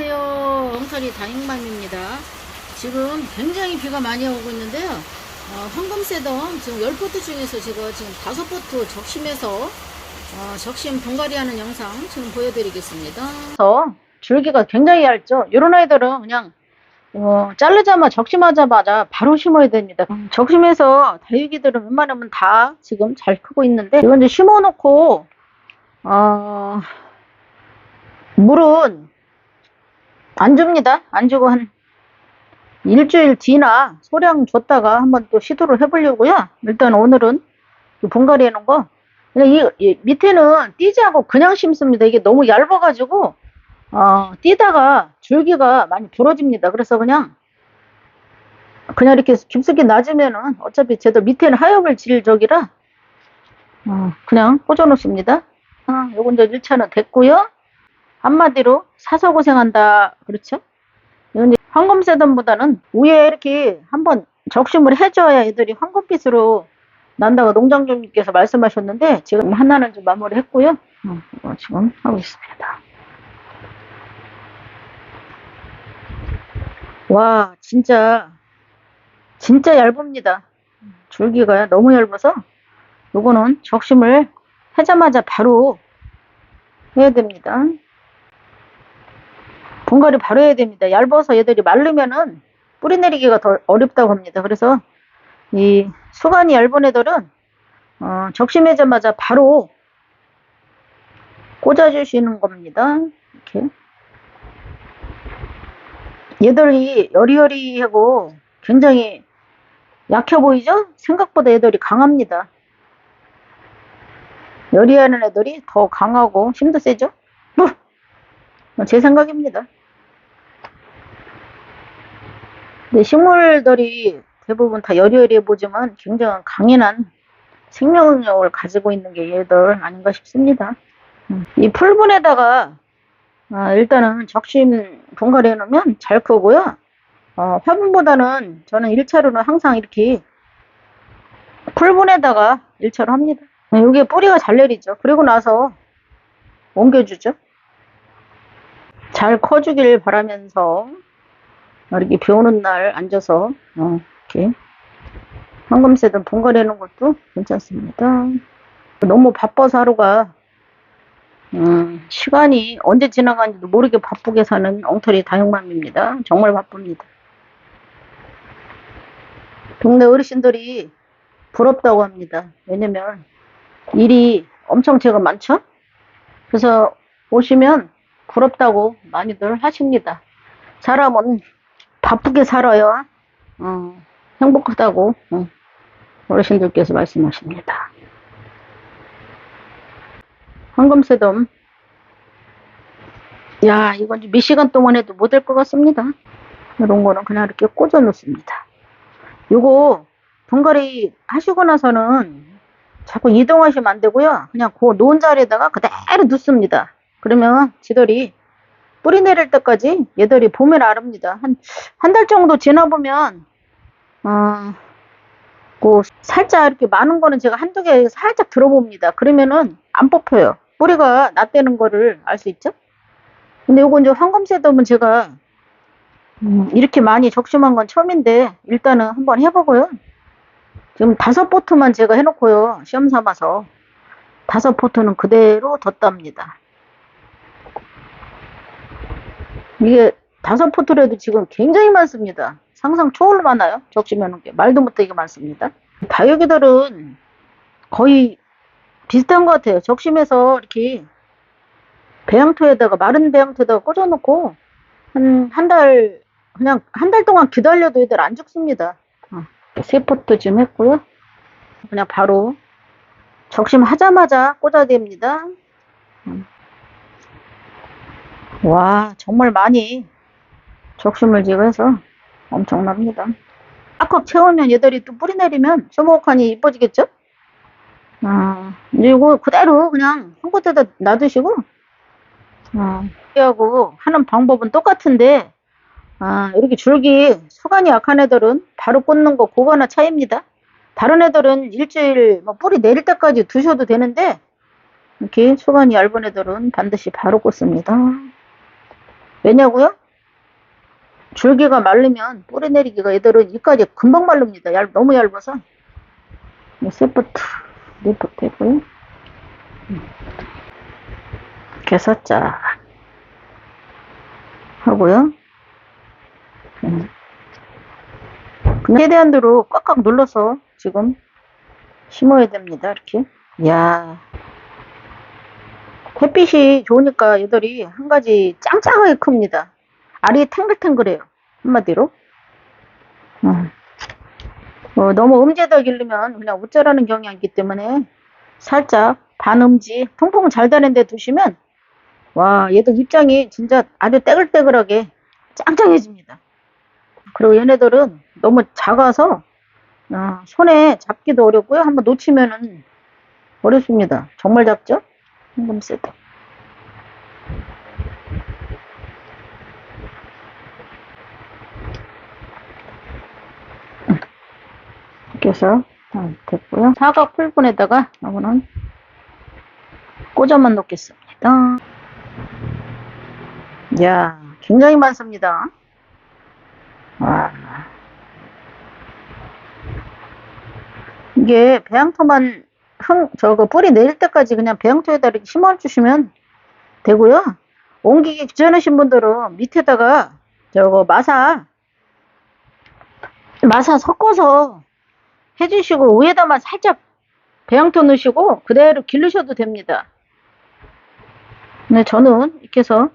안녕하세요. 엉터리 다육맘입니다. 지금 굉장히 비가 많이 오고 있는데요. 어, 황금새덤 지금 10포트 중에서 제가 지금 5포트 적심해서 어, 적심 분갈이 하는 영상 지금 보여드리겠습니다. 그래서 줄기가 굉장히 얇죠. 이런 아이들은 그냥 어, 자르자마자 적심하자마자 바로 심어야 됩니다. 적심해서 다육이들은 웬만하면 다 지금 잘 크고 있는데 이건 이제 심어놓고 어, 물은 안 줍니다. 안 주고 한 일주일 뒤나 소량 줬다가 한번 또 시도를 해보려고요. 일단 오늘은 이 분갈이 해놓은 거. 이, 이 밑에는 띄지 않고 그냥 심습니다. 이게 너무 얇아가지고, 어, 띄다가 줄기가 많이 부러집니다. 그래서 그냥, 그냥 이렇게 깊숙이 낮으면은 어차피 쟤도 밑에는 하엽을 질 적이라, 어, 그냥 꽂아 놓습니다. 아, 요건 이제 1차는 됐고요. 한마디로 사서 고생한다. 그렇죠? 이건 이제 황금새덤보다는 위에 이렇게 한번 적심을 해줘야 애들이 황금빛으로 난다고 농장주님께서 말씀하셨는데 지금 하나는 좀 마무리 했고요. 어, 지금 하고 있습니다. 와, 진짜, 진짜 얇습니다. 줄기가 너무 얇아서 요거는 적심을 하자마자 바로 해야 됩니다. 분갈이 바로 해야 됩니다. 얇아서 얘들이 마르면은 뿌리 내리기가 더 어렵다고 합니다. 그래서 이 수간이 얇은 애들은 어, 적심하자마자 바로 꽂아주시는 겁니다. 이렇게 얘들이 여리여리하고 굉장히 약해 보이죠? 생각보다 얘들이 강합니다. 여리하는 애들이 더 강하고 힘도 세죠? 뭐, 제 생각입니다. 근데 식물들이 대부분 다 여리여리해 보지만 굉장히 강인한 생명력을 가지고 있는 게 얘들 아닌가 싶습니다. 음, 이 풀분에다가 아, 일단은 적심 분갈이 해놓으면 잘 크고요. 어, 화분보다는 저는 1차로는 항상 이렇게 풀분에다가 1차로 합니다. 이게 뿌리가 잘 내리죠. 그리고 나서 옮겨주죠. 잘 커주길 바라면서 이렇게 비 오는 날 앉아서 어, 이렇게 황금새든 분갈이하는 것도 괜찮습니다. 너무 바빠서 하루가 음, 시간이 언제 지나가는지도 모르게 바쁘게 사는 엉터리 다육맘입니다. 정말 바쁩니다. 동네 어르신들이 부럽다고 합니다. 왜냐면 일이 엄청 제가 많죠? 그래서 오시면 부럽다고 많이들 하십니다. 사람은 바쁘게 살아야 어, 행복하다고 어, 어르신들께서 말씀하십니다. 황금새돔 야 이건 몇 시간 동안 해도 못 될 것 같습니다. 이런 거는 그냥 이렇게 꽂아 놓습니다. 요거 분갈이 하시고 나서는 자꾸 이동하시면 안 되고요. 그냥 그 놓은 자리에다가 그대로 눕습니다. 그러면 지들이 뿌리 내릴 때까지 얘들이 봄을 아릅니다. 한, 한 달 정도 지나보면, 어, 그, 살짝 이렇게 많은 거는 제가 한두 개 살짝 들어봅니다. 그러면은 안 뽑혀요. 뿌리가 낫다는 거를 알 수 있죠? 근데 요거 이제 황금새돔은 제가, 음, 이렇게 많이 적심한 건 처음인데, 일단은 한번 해보고요. 지금 다섯 포트만 제가 해놓고요. 시험 삼아서. 다섯 포트는 그대로 뒀답니다. 이게 다섯 포트라도 지금 굉장히 많습니다. 상상 초월 많아요. 적시면 게 말도 못하게 많습니다. 다육이들은 거의 비슷한 것 같아요. 적심해서 이렇게 배양토에다가 마른 배양토에다가 꽂아놓고 한 한 달 그냥 한 달 동안 기다려도 애들 안 죽습니다. 어, 세 포트 좀 했고요. 그냥 바로 적심하자마자 꽂아야 됩니다. 음. 와, 정말 많이 적심을 지고 해서 엄청납니다. 꽉꽉 채우면 얘들이 또 뿌리 내리면 소목하니 이뻐지겠죠? 아, 그리고 그대로 그냥 한 곳에다 놔두시고, 아, 하고 하는 방법은 똑같은데, 아, 이렇게 줄기 수간이 약한 애들은 바로 꽂는 거 그거나 차이입니다. 다른 애들은 일주일 뭐 뿌리 내릴 때까지 두셔도 되는데, 이렇게 수간이 얇은 애들은 반드시 바로 꽂습니다. 왜냐고요? 줄기가 마르면 뿌리 내리기가 얘들은 이까지 금방 마릅니다. 얇, 너무 얇아서. 뭐 세포트, 리포트 했고요. 개사자 하고요. 음. 그냥 최대한대로 꽉꽉 눌러서 지금 심어야 됩니다. 이렇게. 야 햇빛이 좋으니까 얘들이 한 가지 짱짱하게 큽니다. 알이 탱글탱글해요. 한마디로. 음. 어, 너무 음지에다 기르면 그냥 우짜라는 경향이 있기 때문에 살짝 반음지 통풍 잘 되는 데 두시면 와 얘들 입장이 진짜 아주 떼글떼글하게 짱짱해집니다. 그리고 얘네들은 너무 작아서 어, 손에 잡기도 어렵고요. 한번 놓치면은 어렵습니다. 정말 작죠? 한금 세트. 이렇게 해서 다 됐고요. 사각 풀분에다가 이거는 꽂아만 놓겠습니다. 이야, 굉장히 많습니다. 와. 이게 배양토만 흥, 저거 뿌리 내릴 때까지 그냥 배양토에다 이렇게 심어주시면 되고요. 옮기기 귀찮으신 분들은 밑에다가 저거 마사, 마사 섞어서 해주시고 위에다만 살짝 배양토 넣으시고 그대로 기르셔도 됩니다. 근데 저는 이렇게 해서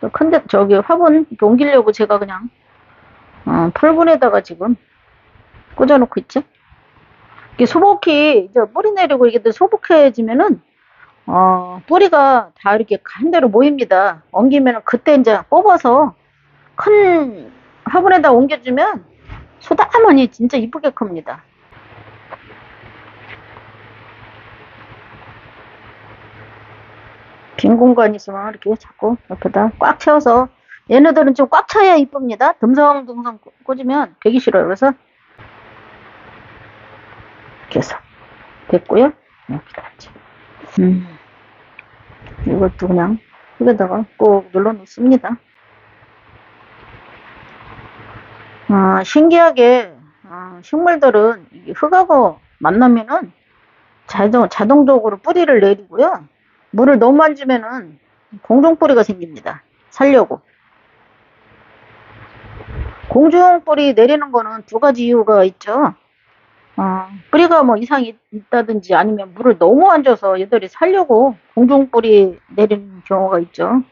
또 큰데 저기 화분 옮기려고 제가 그냥 어, 풀분에다가 지금 꽂아놓고 있죠. 이게 소복히 이제 뿌리 내리고 이게 또 소복해지면은 어, 뿌리가 다 이렇게 한 대로 모입니다. 옮기면은 그때 이제 뽑아서 큰 화분에다 옮겨주면 소다만이 진짜 이쁘게 큽니다. 빈 공간 있으면 이렇게 자꾸 옆에다 꽉 채워서 얘네들은 좀 꽉 차야 이쁩니다. 듬성듬성 꽂- 꽂으면 되기 싫어요. 그래서 해서 됐고요. 닿지. 음, 이것도 그냥 흙에다가 꼭 눌러 놓습니다. 아, 신기하게 아, 식물들은 이 흙하고 만나면은 자동, 자동적으로 뿌리를 내리고요. 물을 너무 안 주면은 공중뿌리가 생깁니다. 살려고. 공중뿌리 내리는 거는 두 가지 이유가 있죠. 어, 뿌리가 뭐 이상이 있다든지 아니면 물을 너무 안 줘서 얘들이 살려고 공중뿌리 내리는 경우가 있죠.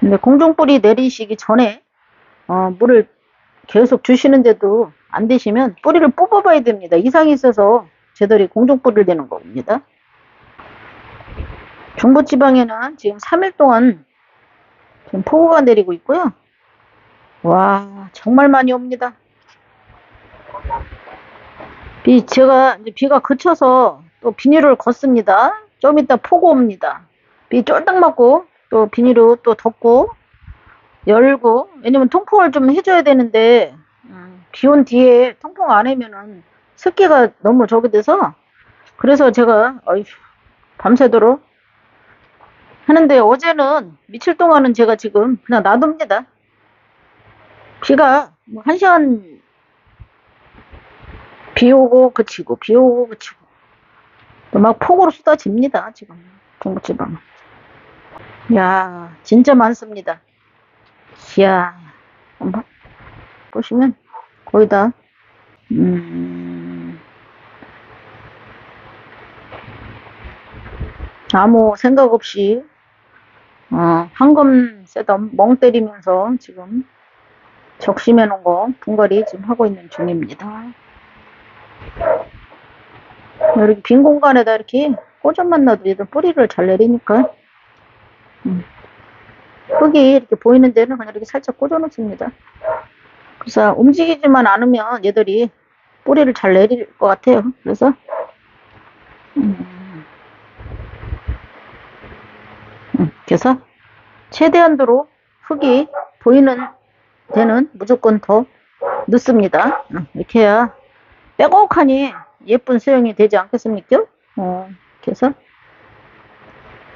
근데 공중뿌리 내리시기 전에 어, 물을 계속 주시는데도 안 되시면 뿌리를 뽑아봐야 됩니다. 이상이 있어서 쟤들이 공중뿌리를 내는 겁니다. 중부지방에는 지금 3일 동안 지금 폭우가 내리고 있고요. 와, 정말 많이 옵니다. 비, 제가 이제 비가 그쳐서 또 비닐을 걷습니다. 좀 이따 폭우 옵니다. 비 쫄딱 맞고 또 비닐을 또 덮고 열고 왜냐면 통풍을 좀 해줘야 되는데 음, 비온 뒤에 통풍 안 하면은 습기가 너무 저기 돼서 그래서 제가 어휴, 밤새도록 하는데 어제는 며칠 동안은 제가 지금 그냥 놔둡니다. 비가 뭐 한 시간 비 오고 그치고 비 오고 그치고 또막 폭우로 쏟아집니다. 지금 중부지방은. 야 진짜 많습니다. 이야 한번 보시면 거의 다 음, 아무 생각 없이 어, 황금 셋업 멍 때리면서 지금 적심해 놓은 거 분갈이 지금 하고 있는 중입니다. 이렇게 빈 공간에다 이렇게 꽂아만 놔도 얘들 뿌리를 잘 내리니까 음. 흙이 이렇게 보이는 데는 그냥 이렇게 살짝 꽂아 놓습니다. 그래서 움직이지만 않으면 얘들이 뿌리를 잘 내릴 것 같아요. 그래서 음. 음, 그래서 최대한도로 흙이 보이는 데는 무조건 더 넣습니다. 음, 이렇게 해야 빼곡하니 예쁜 수영이 되지 않겠습니까? 어, 해서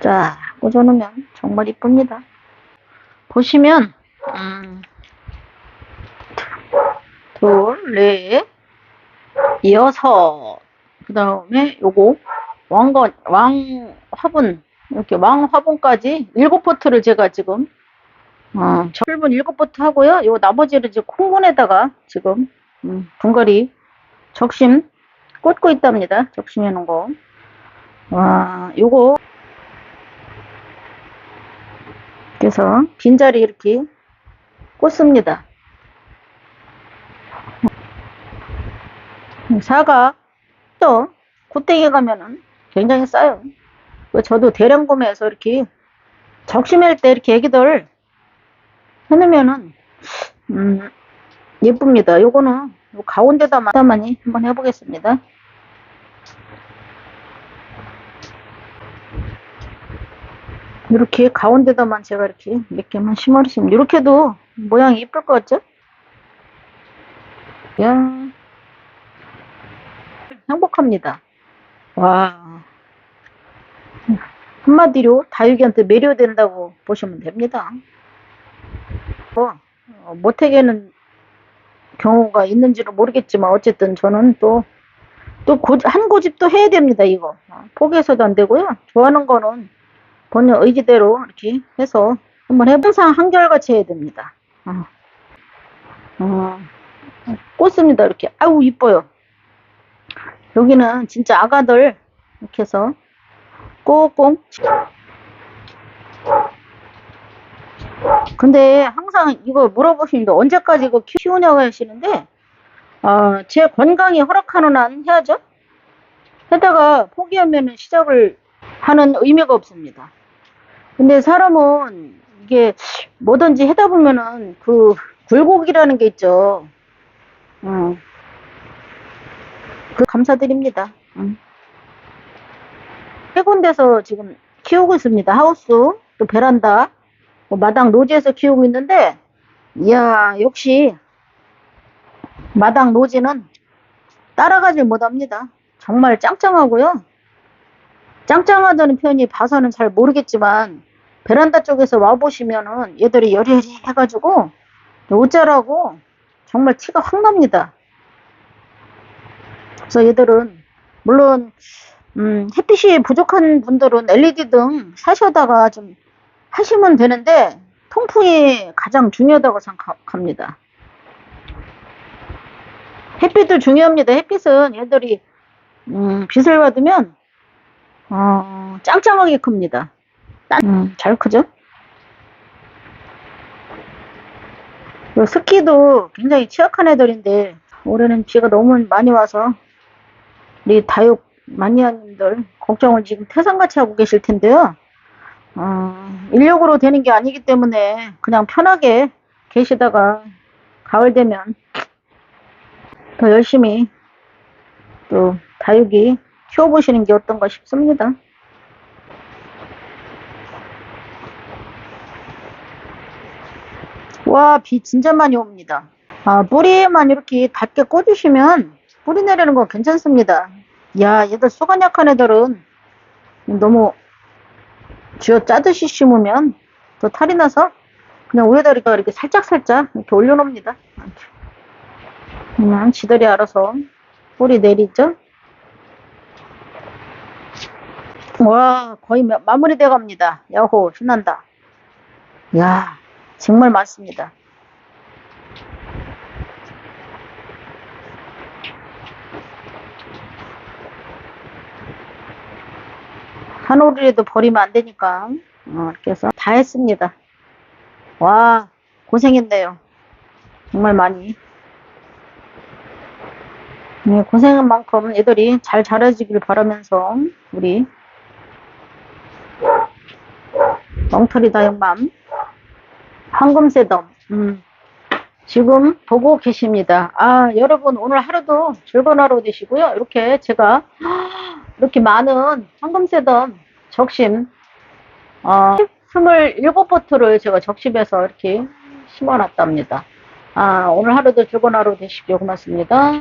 자 꽂아놓으면 정말 이쁩니다. 보시면 음, 둘, 넷, 여섯. 그 다음에 요거 왕건 왕 화분 이렇게 왕 화분까지 일곱 포트를 제가 지금 어, 철분 일곱 포트 하고요. 요 나머지를 이제 콩분에다가 지금 음, 분갈이 적심 꽂고 있답니다. 적심해 놓은 거. 와, 요거 그래서 빈자리 이렇게 꽂습니다. 사과 또 굿땡에 가면은 굉장히 싸요. 그 저도 대량 구매해서 이렇게 적심할 때 이렇게 애기들 해놓으면은 음, 예쁩니다. 요거는 요 가운데다만 히 한번 해보겠습니다. 이렇게 가운데다만 제가 이렇게 몇 개만 심어주시면 이렇게도 모양이 이쁠 것 같죠? 야 행복합니다. 와 한마디로 다육이한테 매료된다고 보시면 됩니다. 뭐 어, 못하게는 경우가 있는지는 모르겠지만 어쨌든 저는 또 또 한 고집도 해야 됩니다 이거. 어, 포기해서도 안 되고요. 좋아하는 거는 본인 의지대로 이렇게 해서 한번 해보 항상 한결같이 해야 됩니다. 어. 어, 꽂습니다 이렇게. 아우 이뻐요. 여기는 진짜 아가들 이렇게 해서 꼭꼭 근데 항상 이거 물어보시는데 언제까지 이거 키우냐고 하시는데 어, 제 건강이 허락하는 한 해야죠. 하다가 포기하면 시작을 하는 의미가 없습니다. 근데 사람은 이게 뭐든지 하다 보면은 그 굴곡이라는 게 있죠. 어. 그 감사드립니다. 음. 세 군데서 지금 키우고 있습니다. 하우스, 또 베란다, 뭐 마당 노지에서 키우고 있는데, 이야, 역시 마당 노지는 따라가질 못합니다. 정말 짱짱하고요. 짱짱하다는 표현이 봐서는 잘 모르겠지만 베란다 쪽에서 와보시면은 얘들이 여리여리 해가지고 옷자라고 정말 티가 확 납니다. 그래서 얘들은 물론 음, 햇빛이 부족한 분들은 LED 등 사셔다가 좀 하시면 되는데 통풍이 가장 중요하다고 생각합니다. 햇빛도 중요합니다. 햇빛은 얘들이 음, 빛을 받으면 어, 짱짱하게 큽니다. 음, 잘 크죠? 그 스키도 굉장히 취약한 애들인데 올해는 비가 너무 많이 와서 우리 다육 마니아님들 걱정을 지금 태산같이 하고 계실 텐데요. 어, 인력으로 되는 게 아니기 때문에 그냥 편하게 계시다가 가을 되면 더 열심히 또 다육이 키워보시는 게 어떤가 싶습니다. 와, 비 진짜 많이 옵니다. 아, 뿌리에만 이렇게 닿게 꽂으시면 뿌리 내리는 거 괜찮습니다. 야, 얘들 수간 약한 애들은 너무 쥐어 짜듯이 심으면 더 탈이 나서 그냥 위에다 이렇게, 이렇게 살짝살짝 이렇게 올려놓습니다. 그냥 지들이 알아서 뿌리 내리죠. 와, 거의 마- 마무리돼 갑니다. 야호, 신난다. 야, 정말 많습니다. 한 올이라도 버리면 안 되니까. 어, 이렇게 해서 다 했습니다. 와, 고생했네요. 정말 많이. 네, 고생한 만큼 애들이 잘 자라지길 바라면서 우리 엉터리 다육맘 황금새덤 음, 지금 보고 계십니다. 아 여러분 오늘 하루도 즐거운 하루 되시고요. 이렇게 제가 이렇게 많은 황금새덤 적심 어, 27포트를 제가 적심해서 이렇게 심어놨답니다. 아 오늘 하루도 즐거운 하루 되십시오. 고맙습니다.